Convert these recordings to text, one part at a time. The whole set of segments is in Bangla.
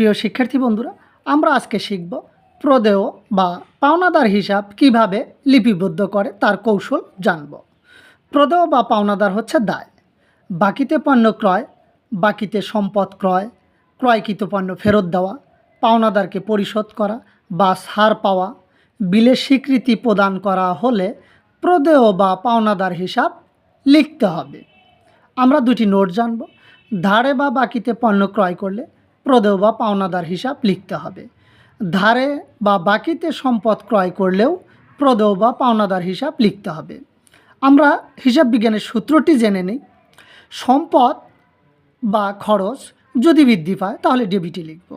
প্রিয় শিক্ষার্থী বন্ধুরা, আমরা আজকে শিখব প্রদেয় বা পাওনাদার হিসাব কীভাবে লিপিবদ্ধ করে তার কৌশল জানব। প্রদেয় বা পাওনাদার হচ্ছে দায়। বাকিতে পণ্য ক্রয়, বাকিতে সম্পদ ক্রয়, ক্রয়কৃত পণ্য ফেরত দেওয়া, পাওনাদারকে পরিশোধ করা বা ছাড় পাওয়া, বিলের স্বীকৃতি প্রদান করা হলে প্রদেয় বা পাওনাদার হিসাব লিখতে হবে। আমরা দুটি নোট জানব। ধারে বা বাকিতে পণ্য ক্রয় করলে প্রদেয় বা পাওনাদার হিসাব লিখতে হবে। ধারে বা বাকিতে সম্পদ ক্রয় করলেও প্রদেয় বা পাওনাদার হিসাব লিখতে হবে। আমরা হিসাব বিজ্ঞানের সূত্রটি জেনে নিই। সম্পদ বা খরচ যদি বৃদ্ধি পায়, তাহলে ডেবিটে লিখব।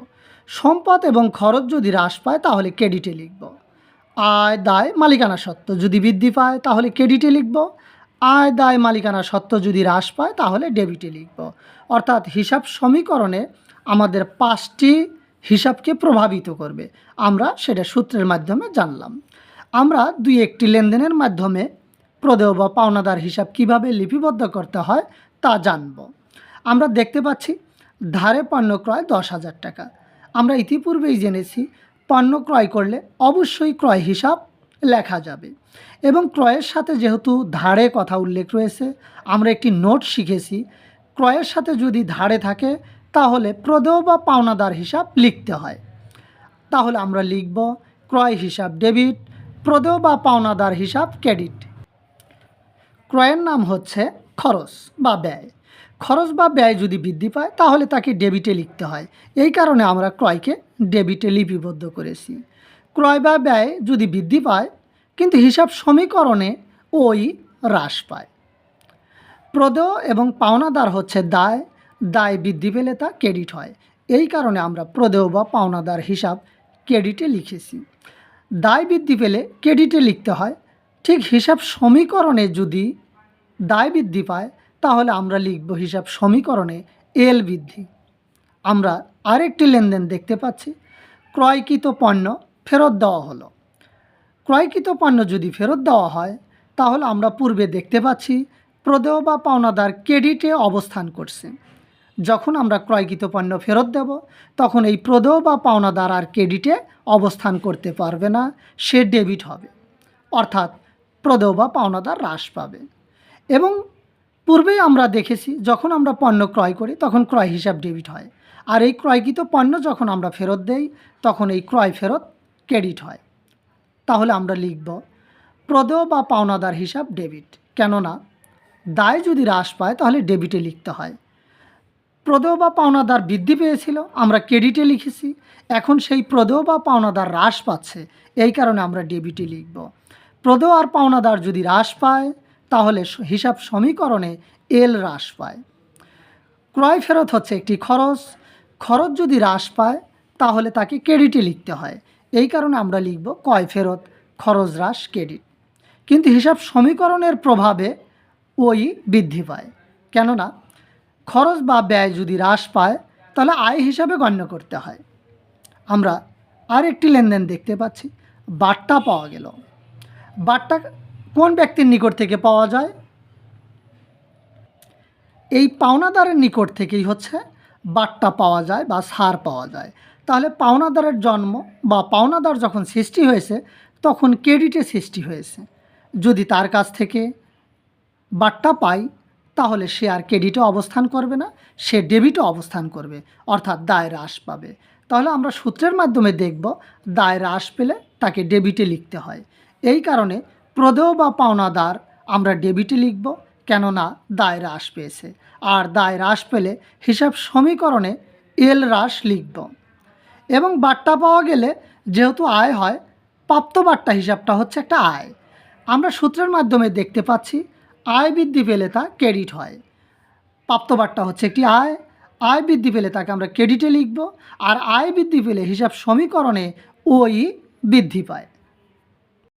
সম্পদ এবং খরচ যদি হ্রাস পায়, তাহলে ক্রেডিটে লিখব। আয়, দায়, মালিকানা সত্ত্ব যদি বৃদ্ধি পায়, তাহলে ক্রেডিটে লিখব। আয়, দায়, মালিকানা সত্ত্ব যদি হ্রাস পায়, তাহলে ডেবিটে লিখব। অর্থাৎ হিসাব সমীকরণে আমাদের পাঁচটি হিসাবকে প্রভাবিত করবে। আমরা সেটা সূত্রের মাধ্যমে জানলাম। আমরা দুই একটি লেনদেনের মাধ্যমে প্রদেয় বা পাওনাদার হিসাব কীভাবে লিপিবদ্ধ করতে হয় তা জানব। আমরা দেখতে পাচ্ছি, ধারে পণ্য ক্রয় দশ হাজার টাকা। আমরা ইতিপূর্বেই জেনেছি, পণ্য ক্রয় করলে অবশ্যই ক্রয় হিসাব লেখা যাবে। এবং ক্রয়ের সাথে যেহেতু ধারে কথা উল্লেখ রয়েছে, আমরা একটি নোট শিখেছি, ক্রয়ের সাথে যদি ধারে থাকে তাহলে প্রদেয় বা পাওনাদার হিসাব লিখতে হয়। তাহলে আমরা লিখব ক্রয় হিসাব ডেবিট, প্রদেয় বা পাওনাদার হিসাব ক্রেডিট। ক্রয়ের নাম হচ্ছে খরচ বা ব্যয়। খরচ বা ব্যয় যদি বৃদ্ধি পায়, তাহলে তাকে ডেবিটে লিখতে হয়। এই কারণে আমরা ক্রয়কে ডেবিটে লিপিবদ্ধ করেছি। ক্রয় বা ব্যয় যদি বৃদ্ধি পায়, কিন্তু হিসাব সমীকরণে ওই হ্রাস পায়। প্রদেয় এবং পাওনাদার হচ্ছে দায় দায় বৃদ্ধি পেলে তা ক্রেডিট হয়। এই কারণে আমরা প্রদেয় বা পাওনাদার হিসাব ক্রেডিটে লিখেছি। দায় বৃদ্ধি পেলে ক্রেডিটে লিখতে হয়। ঠিক হিসাব সমীকরণে যদি দায় বৃদ্ধি পায়, তাহলে আমরা লিখব হিসাব সমীকরণে এল বৃদ্ধি। আমরা আরেকটি লেনদেন দেখতে পাচ্ছি। ক্রয়কৃত পণ্য ফেরত দেওয়া হলো। ক্রয়কৃত পণ্য যদি ফেরত দেওয়া হয়, তাহলে আমরা পূর্বে দেখতে পাচ্ছি প্রদেয় বা পাওনাদার ক্রেডিটে অবস্থান করছে। যখন আমরা ক্রয়কৃত পণ্য ফেরত দেব, তখন এই প্রদেয় বা পাওনাদার আর ক্রেডিটে অবস্থান করতে পারবে না, সে ডেবিট হবে। অর্থাৎ প্রদেয় বা পাওনাদার হ্রাস পাবে। এবং পূর্বেই আমরা দেখেছি, যখন আমরা পণ্য ক্রয় করি, তখন ক্রয় হিসাব ডেবিট হয়। আর এই ক্রয়কৃত পণ্য যখন আমরা ফেরত দেই, তখন এই ক্রয় ফেরত ক্রেডিট হয়। তাহলে আমরা লিখব প্রদেয় বা পাওনাদার হিসাব ডেবিট। কেননা, দায় যদি হ্রাস পায়, তাহলে ডেবিটে লিখতে হয়। প্রদেয় বা পাওনাদার বৃদ্ধি পেয়েছিল, আমরা ক্রেডিটে লিখেছি। এখন সেই প্রদেয় বা পাওনাদার হ্রাস পাচ্ছে, এই কারণে আমরা ডেবিটে লিখব। প্রদেয় আর পাওনাদার যদি হ্রাস পায়, তাহলে হিসাব সমীকরণে এল হ্রাস পায়। ক্রয় ফেরত হচ্ছে একটি খরচ। খরচ যদি হ্রাস পায়, তাহলে তাকে ক্রেডিটে লিখতে হয়। এই কারণে আমরা লিখব ক্রয় ফেরত, খরচ হ্রাস ক্রেডিট কিন্তু হিসাব সমীকরণের প্রভাবে ওই বৃদ্ধি পায়। কেননা খরচ বা ব্যয় যদি হ্রাস পায়, তাহলে আয় হিসাবে গণ্য করতে হয়। আমরা আর একটি লেনদেন দেখতে পাচ্ছি। বাট্টা পাওয়া গেল। বাট্টা কোন ব্যক্তির নিকট থেকে পাওয়া যায়? এই পাওনাদারের নিকট থেকেই হচ্ছে বাট্টা পাওয়া যায় বা সার পাওয়া যায়। তাহলে পাওনাদারের জন্ম বা পাওনাদার যখন সৃষ্টি হয়েছে, তখন ক্রেডিটে সৃষ্টি হয়েছে। যদি তার কাছ থেকে বাট্টা পাই তাহলে সে আর ক্রেডিটে অবস্থান করবে না, সে ডেবিটে অবস্থান করবে, অর্থাৎ দায় হ্রাস পাবে। তাহলে আমরা সূত্রের মাধ্যমে দেখব দায় হ্রাস পেলে তাকে ডেবিটে লিখতে হয়। এই কারণে প্রদেয় বা পাওনাদার আমরা ডেবিটে লিখব, কেননা দায় হ্রাস পেয়েছে। আর দায় হ্রাস পেলে হিসাব সমীকরণে এল হ্রাস লিখব। এবং বার্তা পাওয়া গেলে যেহেতু আয় হয় প্রাপ্ত বার্তা হিসাবটা হচ্ছে একটা আয়। আমরা সূত্রের মাধ্যমে দেখতে পাচ্ছি আয় বৃদ্ধি পেলে তা ক্রেডিট হয়। প্রাপ্ত বাট্টা হচ্ছে একটি আয়। আয় বৃদ্ধি পেলে তাকে আমরা ক্রেডিটে লিখব। আর আয় বৃদ্ধি পেলে হিসাব সমীকরণে ওই বৃদ্ধি পায়।